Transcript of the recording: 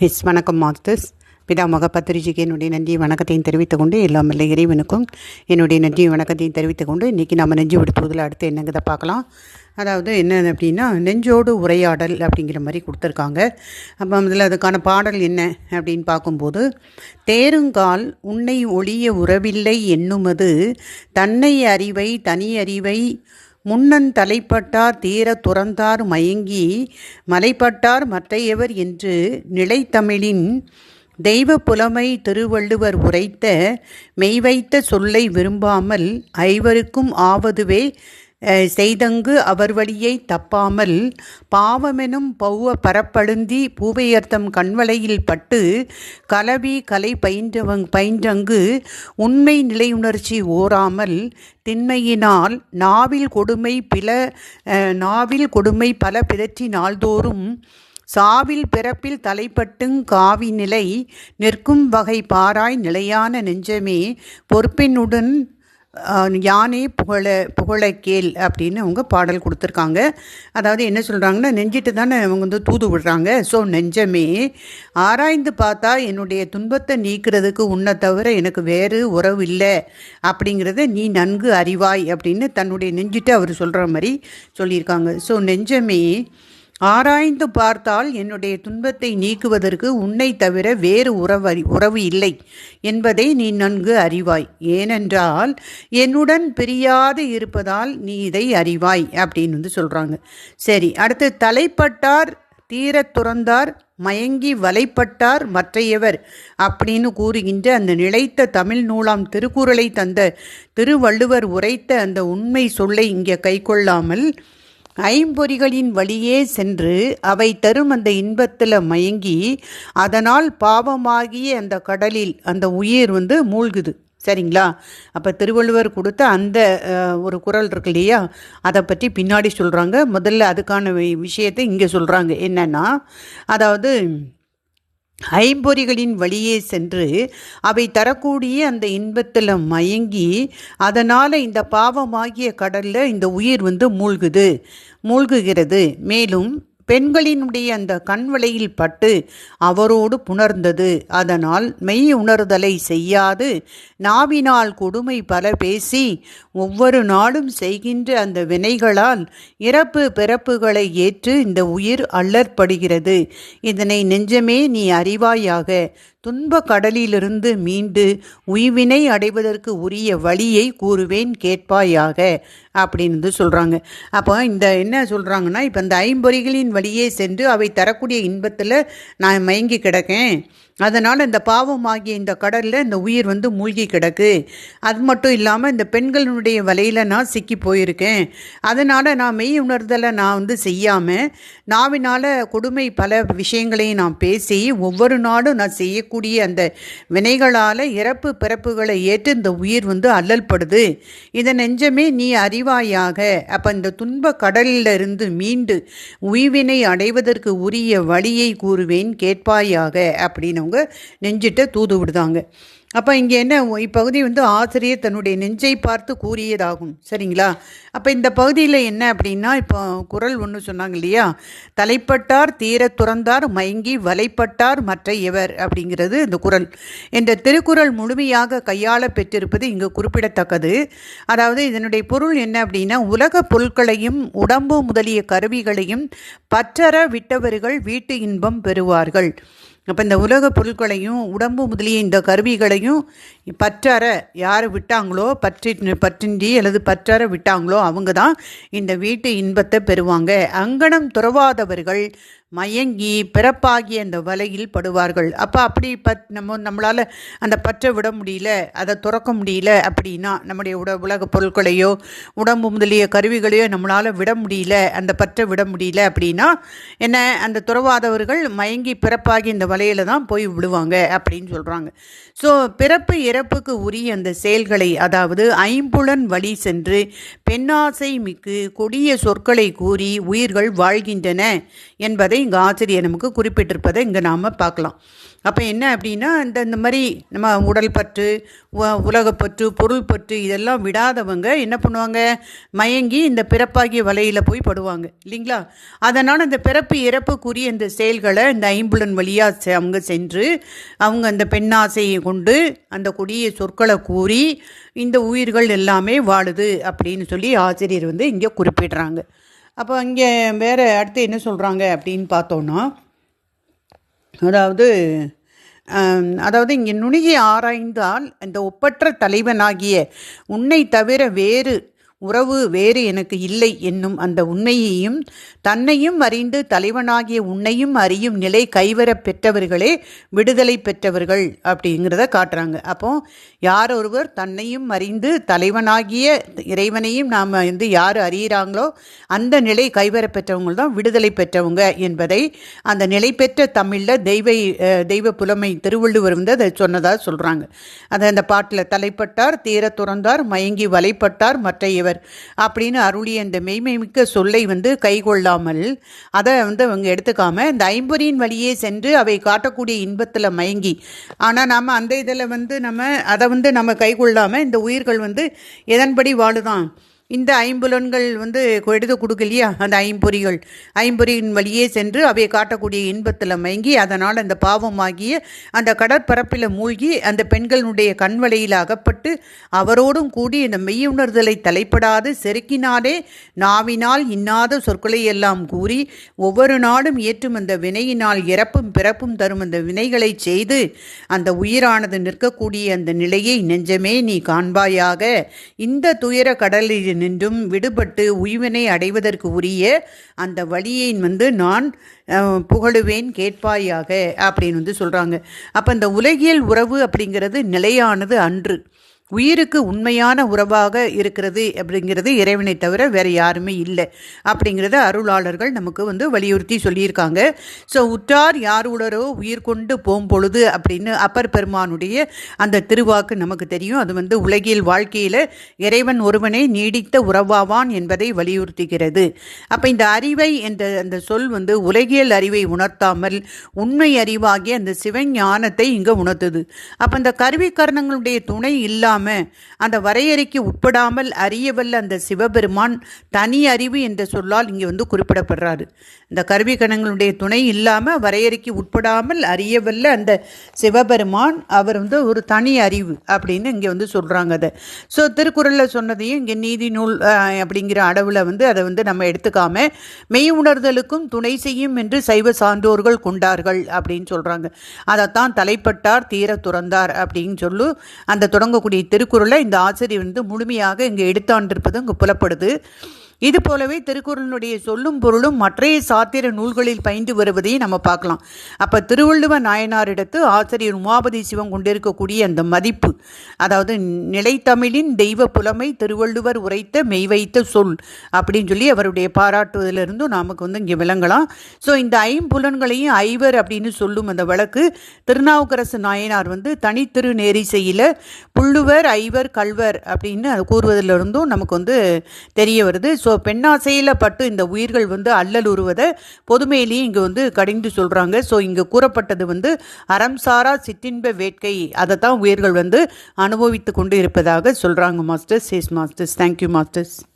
His வணக்கம் masters பிதாமக பத்திரிஜிக்கு என்னுடைய நன்றி வணக்கத்தையும் தெரிவித்துக் கொண்டு எல்லாம் இல்லை இறைவனுக்கும் என்னுடைய நன்றி வணக்கத்தையும் தெரிவித்துக் கொண்டு இன்றைக்கி நம்ம நெஞ்சு விடுத்துவதில் அடுத்து என்னங்கிறத பார்க்கலாம். அதாவது என்ன அப்படின்னா நெஞ்சோடு உரையாடல் அப்படிங்கிற மாதிரி கொடுத்துருக்காங்க. அப்போ அதில் அதுக்கான பாடல் என்ன அப்படின்னு பார்க்கும்போது தேருங்கால் உன்னை ஒளிய உறவில்லை என்னுமது தன்னை அறிவை தனி அறிவை முன்னன் தலைப்பட்டார் தீர துறந்தார் மயங்கி மலைப்பட்டார் மற்றையவர் என்று நிலைத்தமிழின் தெய்வ புலமை திருவள்ளுவர் உரைத்த மெய்வைத்த சொல்லை விரும்பாமல் ஐவருக்கும் ஆவதுவே செய்தங்கு அவர் வழியை தப்பாமல் பாவமெனும் பௌவ பரப்பழுந்தி பூவையர்த்தம் கண்வலையில் பட்டு கலவி கலை பயின்றவங் பயின்றங்கு உண்மை நிலையுணர்ச்சி ஓராமல் திண்மையினால் நாவில் கொடுமை பில நாவில் கொடுமை பல பிதற்றி நாள்தோறும் சாவில் பிறப்பில் தலைப்பட்டுங் காவி நிலை நிற்கும் வகை பாராய் நிலையான நெஞ்சமே பொறுப்பினுடன் யானே புகழ புகழ கேள் அப்படின்னு அவங்க பாடல் கொடுத்துருக்காங்க. அதாவது என்ன சொல்கிறாங்கன்னா நெஞ்சிட்டு தானே அவங்க வந்து தூது விடுறாங்க. ஸோ நெஞ்சமே ஆராய்ந்து பார்த்தா என்னுடைய துன்பத்தை நீக்கிறதுக்கு உன்னை தவிர எனக்கு வேறு உறவு இல்லை அப்படிங்கிறத நீ நன்கு அறிவாய் அப்படின்னு தன்னுடைய நெஞ்சிட்டு அவர் சொல்கிற மாதிரி சொல்லியிருக்காங்க. ஸோ நெஞ்சமே ஆராய்ந்து பார்த்தால் என்னுடைய துன்பத்தை நீக்குவதற்கு உன்னை தவிர வேறு உறவு உறவு இல்லை என்பதை நீ நன்கு அறிவாய். ஏனென்றால் என்னுடன் பிரியாது இருப்பதால் நீ இதை அறிவாய் அப்படின்னு வந்து சொல்கிறாங்க சரி அடுத்து தலைப்பட்டார் தீரத் துறந்தார் மயங்கி வலைப்பட்டார் மற்றையவர் அப்படின்னு கூறுகின்ற அந்த நிலைத்த தமிழ் நூலாம் திருக்குறளை தந்த திருவள்ளுவர் உரைத்த அந்த உண்மை சொல்லை இங்கே கைக்கொள்ளாமல் ஐம்பொறிகளின் வழியே சென்று அவை தரும் அந்த இன்பத்தில் மயங்கி அதனால் பாவமாகிய அந்த கடலில் அந்த உயிர் வந்து மூழ்குது. சரிங்களா? அப்போ திருவள்ளுவர் கொடுத்த அந்த ஒரு குரல் இருக்கு இல்லையா? அதை பற்றி பின்னாடி சொல்கிறாங்க முதல்ல அதுக்கான விஷயத்தை இங்கே சொல்கிறாங்க என்னென்னா அதாவது ஐம்பொறிகளின் வழியே சென்று அவை தரக்கூடிய அந்த இன்பத்தில் மயங்கி அதனால் இந்த பாவமாகிய கடலில் இந்த உயிர் வந்து மூழ்குது மூழ்குகிறது. மேலும் பெண்களினுடைய அந்த கண்வளையில் பட்டு அவரோடு புணர்ந்தது. அதனால் மெய் உணர்தலை செய்யாது. நாவினால் கொடுமை பல பேசி ஒவ்வொரு நாளும் செய்கின்ற அந்த வினைகளால் இறப்பு பிறப்புகளை ஏற்று இந்த உயிர் அல்லற்படுகிறது. இதனை நெஞ்சமே நீ அறிவாயாக. துன்ப கடலிலிருந்து மீண்டு உய்வினை அடைவதற்கு உரிய வழியை கூறுவேன் கேட்பாயாக. அப்படின்னு சொல்கிறாங்க அப்போ இந்த என்ன சொல்கிறாங்கன்னா இப்போ இந்த ஐம்பொறிகளின் வழியே சென்று அவை தரக்கூடிய இன்பத்தில் நான் மயங்கி கிடக்கேன். அதனால் இந்த பாவமாகிய இந்த கடலில் இந்த உயிர் வந்து மூழ்கி கிடக்கு. அது மட்டும் இல்லாமல் இந்த பெண்களினுடைய வலையில் நான் சிக்கி போயிருக்கேன். அதனால் நான் மெய் உணர்தலை நான் வந்து செய்யாமல் நாவினால் கொடுமை பல விஷயங்களையும் நான் பேசி ஒவ்வொரு நாடும் நான் செய்யக்கூடிய அந்த வினைகளால் இறப்பு பிறப்புகளை ஏற்று இந்த உயிர் வந்து அல்லல்படுது. இதை நெஞ்சமே நீ அறிவாயாக. அப்போ இந்த துன்ப கடலில் இருந்து மீண்டு உய்வினை அடைவதற்கு உரிய வழியை கூறுவேன் கேட்பாயாக அப்படின்னு அவங்க நெஞ்சிட்ட தூது விடுதாங்க. அப்போ இங்கே என்ன இப்பகுதி வந்து ஆசிரியர் தன்னுடைய நெஞ்சை பார்த்து கூறியதாகும். சரிங்களா? அப்போ இந்த பகுதியில் என்ன அப்படின்னா இப்போ குரல் ஒன்று சொன்னாங்க இல்லையா? தலைப்பட்டார் தீர துறந்தார் மயங்கி வலைப்பட்டார் மற்ற எவர் அப்படிங்கிறது இந்த குரல். என்ற திருக்குறள் முழுமையாக கையாள பெற்றிருப்பது இங்கு குறிப்பிடத்தக்கது. அதாவது இதனுடைய பொருள் என்ன அப்படின்னா உலக பொருட்களையும் உடம்பு முதலிய கருவிகளையும் பற்றற விட்டவர்கள் வீட்டு இன்பம் பெறுவார்கள். அப்போ இந்த உலக பொருட்களையும் உடம்பு முதலிய இந்த கருவிகளையும் பற்றார யார் விட்டாங்களோ பற்றி பற்றின்றி அல்லது பற்றற விட்டாங்களோ அவங்க தான் இந்த வீட்டு இன்பத்தை பெறுவாங்க. அங்கனம் துறவாதவர்கள் மயங்கி பிறப்பாகி அந்த வலையில் படுவார்கள். அப்போ அப்படி பத் நம்ம நம்மளால் அந்த பற்றை விட முடியல அதை துறக்க முடியல அப்படின்னா நம்முடைய உட உலக பொருட்களையோ உடம்பு முதலிய கருவிகளையோ நம்மளால் விட முடியல அந்த பற்றை விட முடியல அப்படின்னா என்ன அந்த துறவாதவர்கள் மயங்கி பிறப்பாகி இந்த வலையில் தான் போய் விடுவாங்க அப்படின்னு சொல்கிறாங்க ஸோ பிறப்பு இறப்புக்கு உரிய அந்த செயல்களை அதாவது ஐம்புலன் வழி சென்று பெண்ணாசை மிக்கு கொடிய சொற்களை கூறி உயிர்கள் வாழ்கின்றன என்பதை இங்கே ஆசிரியர் நமக்கு குறிப்பிட்டிருப்பதை இங்கே நாம் பார்க்கலாம். அப்போ என்ன அப்படின்னா இந்த இந்த மாதிரி நம்ம உடல் பற்று உலகப்பற்று பொருள் பற்று இதெல்லாம் விடாதவங்க என்ன பண்ணுவாங்க? மயங்கி இந்த பிறப்பாகிய வலையில் போய் படுவாங்க இல்லைங்களா? அதனால் அந்த பிறப்பு இறப்புக்குரிய இந்த செயல்களை இந்த ஐம்புலன் வழியாக அவங்க சென்று அவங்க அந்த பெண்ணாசையை கொண்டு அந்த கொடிய சொற்களை கூறி இந்த உயிர்கள் எல்லாமே வாழுது அப்படின்னு சொல்லி ஆசிரியர் வந்து இங்கே குறிப்பிடுறாங்க. அப்போ இங்கே வேறு அடுத்து என்ன சொல்கிறாங்க அப்படின்னு பார்த்தோன்னா அதாவது அதாவது இங்கே நுணுகி ஆராய்ந்தால் இந்த ஒப்பற்ற தலைவனாகிய உன்னை தவிர வேறு உறவு வேறு எனக்கு இல்லை என்னும் அந்த உண்மையையும் தன்னையும் அறிந்து தலைவனாகிய உன்னையும் அறியும் நிலை கைவரப் பெற்றவர்களே விடுதலை பெற்றவர்கள் அப்படிங்கிறத காட்டுறாங்க. அப்போ யார் ஒருவர் தன்னையும் அறிந்து தலைவனாகிய இறைவனையும் நாம் வந்து யார் அறியிறாங்களோ அந்த நிலை கைவரப் பெற்றவங்க தான் விடுதலை பெற்றவங்க என்பதை அந்த நிலை பெற்ற தமிழில் தெய்வ தெய்வ புலமை திருவள்ளுவர் வந்து அதை சொன்னதாக சொல்கிறாங்க அதை அந்த பாட்டில் தலைப்பட்டார் தீர துறந்தார் மயங்கி வலைப்பட்டார் மற்ற இவர் அப்படின்னு அருளிய அந்த மெய்மைமிக்க சொல்லை வந்து கைகொள்ளாமல் அதை வந்து அவங்க எடுத்துக்காம இந்த ஐம்பொறியின் வழியே சென்று அவை காட்டக்கூடிய இன்பத்தில் மயங்கி. ஆனால் நாம் அந்த இதில் வந்து நம்ம அதை வந்து நம்ம கைகொள்ளாமல் இந்த உயிர்கள் வந்து எதன்படி வாழுதான்? இந்த ஐம்புலன்கள் வந்து எடுத்து கொடுக்கலையா? அந்த ஐம்பொறிகள். ஐம்பொறியின் வழியே சென்று அவை காட்டக்கூடிய இன்பத்தில் மயங்கி அதனால் அந்த பாவமாகிய அந்த கடற்பரப்பில் மூழ்கி அந்த பெண்களுடைய கண்வலையில் அகப்பட்டு அவரோடும் கூடி இந்த மெய்யுணர்தலை தலைப்படாது செருக்கினாலே நாவினால் இன்னாத சொற்களை எல்லாம் கூறி ஒவ்வொரு நாடும் ஏற்றும் அந்த வினையினால் இறப்பும் பிறப்பும் தரும் அந்த வினைகளை செய்து அந்த உயிரானது நிற்கக்கூடிய அந்த நிலையை நெஞ்சமே நீ காண்பாயாக. இந்த துயர கடலில் நின்றும் விடுபட்டு உய்வினை அடைவதற்கு உரிய அந்த வழியை வந்து நான் புகழுவேன் கேட்பாயாக அப்படின்னு வந்து சொல்கிறாங்க அப்போ இந்த உலகியல் உறவு அப்படிங்கிறது நிலையானது அன்று. உயிருக்கு உண்மையான உறவாக இருக்கிறது அப்படிங்கிறது இறைவனை தவிர வேறு யாருமே இல்லை அப்படிங்கிறத அருளாளர்கள் நமக்கு வந்து வலியுறுத்தி சொல்லியிருக்காங்க. ஸோ உற்றார் யார் உளரோ உயிர் கொண்டு போகும் பொழுது அப்படின்னு அப்பர் பெருமானுடைய அந்த திருவாக்கு நமக்கு தெரியும். அது வந்து உலகில் வாழ்க்கையில் இறைவன் ஒருவனே நீடித்த உறவாவான் என்பதை வலியுறுத்துகிறது. அப்போ இந்த அறிவை என்ற அந்த சொல் வந்து உலகியல் அறிவை உணர்த்தாமல் உண்மை அறிவாகிய அந்த சிவஞானத்தை இங்கே உணர்த்துது. அப்போ இந்த கருவிக்கரணங்களுடைய துணை இல்லாமல் அந்த வரையறைக்கு உட்படாமல் அறியவல்ல அந்த சிவபெருமான் தனி அறிவு என்ற சொல்லால் இங்கே வந்து குறிப்பிடப்படுறாரு. இந்த கருவி கணங்களுடைய துணை இல்லாமல் வரையறைக்கு உட்படாமல் அறியவல்ல அந்த சிவபெருமான் அவர் வந்து ஒரு தனி அறிவு அப்படின்னு இங்கே வந்து சொல்கிறாங்க அதை. ஸோ திருக்குறளில் சொன்னதையும் இங்கே நீதி நூல் அப்படிங்கிற அளவில் வந்து அதை வந்து நம்ம எடுத்துக்காம மெய் உணர்தலுக்கும் துணை செய்யும் என்று சைவ சான்றோர்கள் கொண்டார்கள் அப்படின்னு சொல்கிறாங்க அதைத்தான் தலைப்பட்டார் தீர துறந்தார் அப்படின்னு சொல்லு அந்த தொடங்கக்கூடிய திருக்குறளை இந்த ஆசிரியர் வந்து முழுமையாக இங்கே எடுத்தாண்டிருப்பது இங்கே புலப்படுது. இது போலவே திருக்குறளினுடைய சொல்லும் பொருளும் மற்றைய சாத்திர நூல்களில் பயின்று வருவதையும் நம்ம பார்க்கலாம். அப்போ திருவள்ளுவ நாயனாரிடத்து ஆசிரியர் உமாபதி சிவம் கொண்டிருக்கக்கூடிய அந்த மதிப்பு அதாவது நிலைத்தமிழின் தெய்வ புலமை திருவள்ளுவர் உரைத்த மெய் வைத்த சொல் அப்படின்னு சொல்லி அவருடைய பாராட்டுவதிலிருந்தும் நமக்கு வந்து இங்கே விளங்கலாம். ஸோ இந்த ஐம்புலன்களையும் ஐவர் அப்படின்னு சொல்லும் அந்த வழக்கு திருநாவுக்கரசு நாயனார் வந்து தனித்திரு நேரிசையில் புள்ளுவர் ஐவர் கல்வர் அப்படின்னு அது கூறுவதிலிருந்தும் நமக்கு வந்து தெரிய வருது. ஸோ ஸோ பெண்ணாசையில் பட்டு இந்த உயிர்கள் வந்து அல்லல் உருவதை பொதுமையிலேயே இங்கே வந்து கடிந்து சொல்கிறாங்க ஸோ இங்கே கூறப்பட்டது வந்து அறம் சாரா சிற்றின்ப வேட்கை. அதை தான் உயிர்கள் வந்து அனுபவித்து கொண்டு இருப்பதாக சொல்கிறாங்க masters yes masters thank you masters